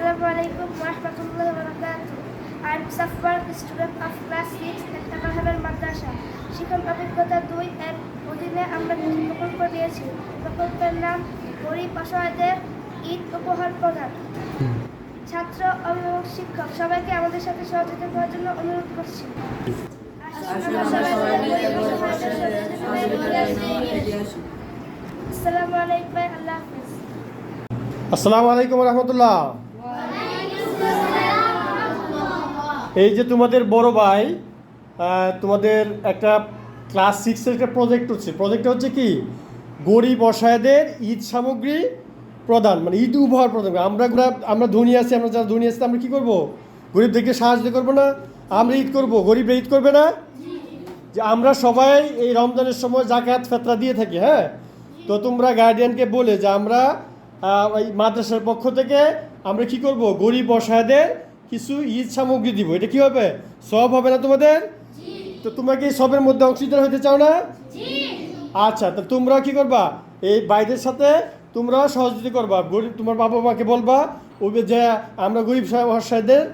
Assalamu alaikum wa rahmatullahi wa barakatuh. I am Safwar, student of class 6 at Takalhaber Madrasa. শিক্ষণ অভিজ্ঞতা দুই এর অধীনে আমরা একটি প্রকল্প নিয়েছি। প্রকল্পের নাম গরিব অসহায়দের ঈদ উপহার প্রদান। ছাত্র অভিভাবক শিক্ষক সবাইকে আমাদের সাথে সহযোগিতা করার জন্য অনুরোধ করছি। আসসালামু আলাইকুম আল্লাহ হাফিজ। আসসালামু আলাইকুম রহমতুল্লাহ। এই যে তোমাদের বড় ভাই তোমাদের একটা ক্লাস সিক্সের একটা প্রজেক্ট হচ্ছে। প্রজেক্টটা হচ্ছে কি? গরিব অসহায়দের ঈদ সামগ্রী প্রদান মানে ঈদ উপহার প্রদান। আমরা আমরা ধনী আছি, আমরা যারা ধনী আছি, আমরা কী করব? গরিবদেরকে সাহায্য করব না, আমরা ঈদ করব, গরিবরা ঈদ করবে না? যে আমরা সবাই এই রমজানের সময় জাকাত, ফেতরা দিয়ে থাকি হ্যাঁ? তো তোমরা গার্ডিয়ানকে বলে যে আমরা মাদ্রাসার পক্ষ থেকে আমরা কি করব? গরিব অসহায়দের কিছু ঈদ সামগ্রী দিব। এটা কি হবে? সব হবে না তোমাদের? তো তোমরা কি সবের মধ্যে অংশীদার হতে চাও না? আচ্ছা তো তোমরা কি করবা? এই বাইদের সাথে তোমরা সহযোগিতা করবা। গরিব তোমার বাবা মাকে বলবা ওই যে আমরা গরিব অসহায়দের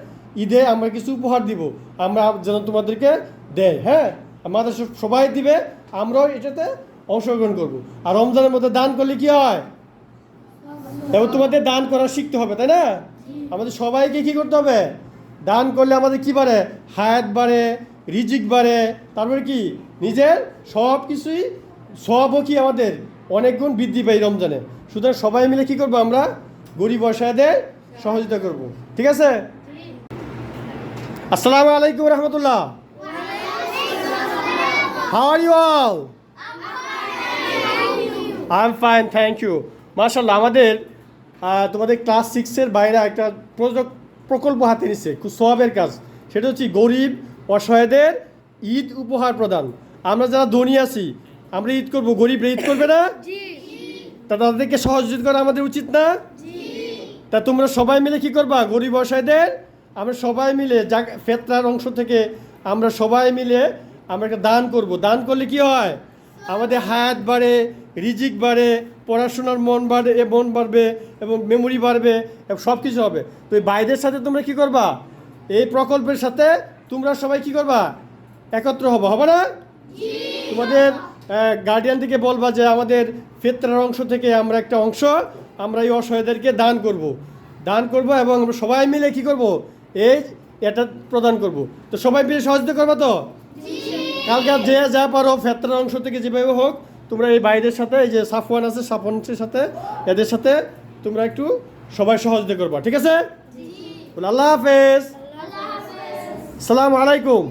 ঈদে আমরা কিছু উপহার দিব। আমরা যেন তোমাদেরকে দেয় হ্যাঁ? আমাদের সবাই দিবে। আমরাও এটাতে অংশগ্রহণ করব। আর রমজানের মধ্যে দান করলে কি হয়? এবার তোমাদের দান করা শিখতে হবে তাই না? আমাদের সবাইকে কি করতে হবে? দান করলে আমাদের কি বাড়ে? হায়াত বাড়ে রিজিক বাড়ে। তারপরে কি? নিজের সব কিছুই সবও কি আমাদের অনেক গুণ বৃদ্ধি পাই রমজানে। সুতরাং সবাই মিলে কি করব আমরা? গরিব অসহায়দের সহযোগিতা করব। ঠিক আছে? আসসালামু আলাইকুম রহমতুল্লাহ। How are you all I am fine thank you মার্শাল্লাহ আমাদের তোমাদের ক্লাস সিক্সের বাইরে একটা প্রকল্প হাতে নিচ্ছে খুব সবের কাজ। সেটা হচ্ছে গরিব অসহায়দের ঈদ উপহার প্রদান। আমরা যারা ধনী আছি আমরা ঈদ করব। গরিবরা ঈদ করবে না? তা তাদেরকে সহযোগিতা করা আমাদের উচিত না? তা তোমরা সবাই মিলে কি করবা? গরিব অসহায়দের? আমরা সবাই মিলে যা ফেতরার অংশ থেকে আমরা সবাই মিলে আমরা একটা দান করব। দান করলে কি হয়? আমাদের হায়াত বাড়ে রিজিক বাড়ে পড়াশোনার মন বাড়বে এ মন বাড়বে এবং মেমোরি বাড়বে এবং সব কিছু হবে। তো এই বাইদের সাথে তোমরা কি করবা? এই প্রকল্পের সাথে তোমরা সবাই কি করবা? একত্র হব হবে না? তোমাদের গার্ডিয়ান থেকে বলবা যে আমাদের ফেতরার অংশ থেকে আমরা একটা অংশ আমরা এই অসহায়দেরকে দান করব। দান করব এবং আমরা সবাই মিলে কি করব? এই এটা প্রদান করব। তো সবাই মিলে সহযোগিতা করব তো? কালকে যে যা পারো ফেতরার অংশ থেকে যেভাবে হোক তোমরা এই বাইরের সাথে এই যে সাফওয়ান আছে সাফওয়ানের সাথে এদের সাথে তোমরা একটু সবাই সহযোগিতা করবা ঠিক আছে? বলে আল্লাহ হাফেজ। সালাম আলাইকুম।